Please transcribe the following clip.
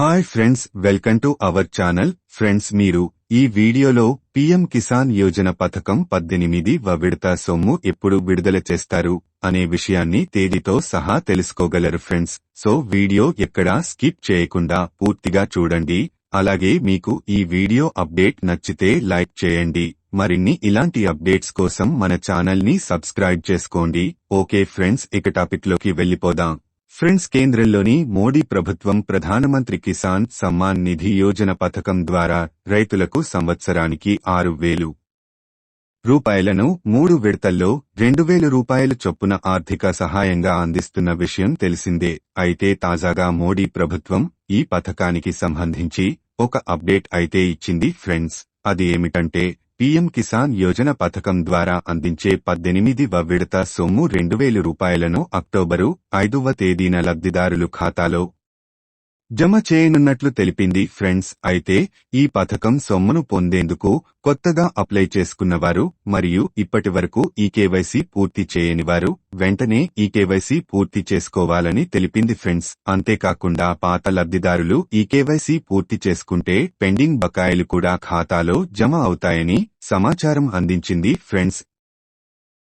Hi friends welcome to our channel. Friends మీరు ఈ వీడియోలో పీఎం కిసాన్ యోజన పథకం పద్దెనిమిది వ విడత సొమ్ము ఎప్పుడు విడుదల చేస్తారు అనే విషయాన్ని తేదీతో సహా తెలుసుకోగలరు ఫ్రెండ్స్. సో వీడియో ఎక్కడా స్కిప్ చేయకుండా పూర్తిగా చూడండి. అలాగే మీకు ఈ వీడియో అప్డేట్ నచ్చితే లైక్ చేయండి. మరిన్ని ఇలాంటి అప్డేట్స్ కోసం మన ఛానల్ని సబ్స్క్రైబ్ చేసుకోండి. ఓకే ఫ్రెండ్స్ ఇక టాపిక్లోకి వెళ్ళిపోదాం ఫ్రెండ్స్ కేంద్రంలోని మోడీ ప్రభుత్వం ప్రధానమంత్రి కిసాన్ సమ్మాన్ నిధి యోజన పథకం ద్వారా రైతులకు సంవత్సరానికి ఆరు వేలు రూపాయలను మూడు విడతల్లో రెండు వేల రూపాయలు చొప్పున ఆర్థిక సహాయంగా అందిస్తున్న విషయం తెలిసిందే. అయితే తాజాగా మోడీ ప్రభుత్వం ఈ పథకానికి సంబంధించి ఒక అప్డేట్ అయితే ఇచ్చింది ఫ్రెండ్స్. అది ఏమిటంటే పీఎం కిసాన్ యోజన పథకం ద్వారా అందించే పద్దెనిమిదివ విడత సొమ్ము రెండు వేలు రూపాయలను అక్టోబరు ఐదవ తేదీన లబ్ధిదారులు ఖాతాలో జమ చేయనున్నట్లు తెలిపింది ఫ్రెండ్స్. అయితే ఈ పథకం సొమ్మును పొందేందుకు కొత్తగా అప్లై చేసుకున్నవారు మరియు ఇప్పటి వరకు ఈ కేవైసీ పూర్తి చేయని వారు వెంటనే ఈ కేవైసీ పూర్తి చేసుకోవాలని తెలిపింది ఫ్రెండ్స్. అంతేకాకుండా పాత లబ్ధిదారులు ఈ కేవైసీ పూర్తి చేసుకుంటే పెండింగ్ బకాయిలు కూడా ఖాతాలో జమ అవుతాయని సమాచారం అందించింది ఫ్రెండ్స్.